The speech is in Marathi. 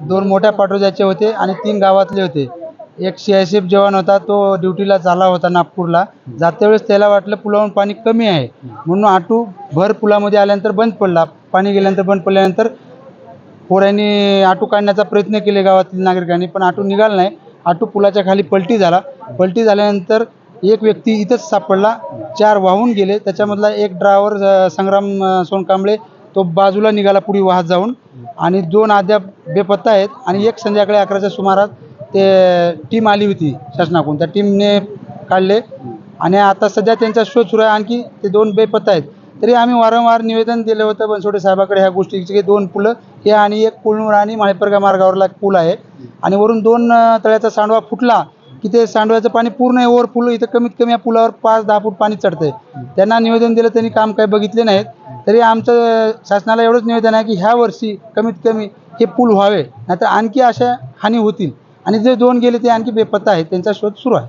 दोन मोठ्या पाटोजाचे होते आणि तीन गावातले होते. एक सीआयसीएफ जवान होता तो ड्युटीला झाला होता नागपूरला. जात्या वेळेस त्याला वाटलं पुलावरून पाणी कमी आहे. म्हणून आटू भर पुलामध्ये आल्यानंतर बंद पडला. पाणी गेल्यानंतर बंद पडल्यानंतर पोरांनी आटू काढण्याचा प्रयत्न केले गावातील नागरिकांनी पण आटू निघाला नाही. आटू पुलाच्या खाली पलटी झाला. पलटी झाल्यानंतर एक व्यक्ती इथंच सापडला. चार वाहून गेले. त्याच्यामधला एक ड्रायव्हर संग्राम सोनकांबळे तो बाजूला निघाला पुढे वाहत जाऊन. आणि दोन अद्याप बेपत्ता आहेत. आणि एक संध्याकाळी अकराच्या सुमारास ते टीम आली होती शासनाकडून. त्या टीमने काढले. आणि आता सध्या त्यांचा शोध सुरू आहे. आणखी ते दोन बेपत्ता आहेत. तरी आम्ही वारंवार निवेदन दिलं होतं बनसोडे साहेबाकडे ह्या गोष्टीचे. की दोन पुलं हे आणि एक पुलनूर आणि माळेपरगा मार्गावरला एक पूल आहे. आणि वरून दोन तळ्याचा सांडवा फुटला की ते सांडव्याचं पाणी पूर्ण ओवर फुल इथं कमीत कमी या पुलावर पाच दहा फूट पाणी चढतंय. त्यांना निवेदन दिलं. त्यांनी काम काही बघितले नाहीत. तरी आमचं शासनाला एवढंच निवेदन आहे की ह्या वर्षी कमीत कमी हे पूल व्हावे नाहीतर आणखी अशा हानी होतील. आणि जे दोन गेले ते आणखी बेपत्ता आहेत त्यांचा शोध सुरू आहे.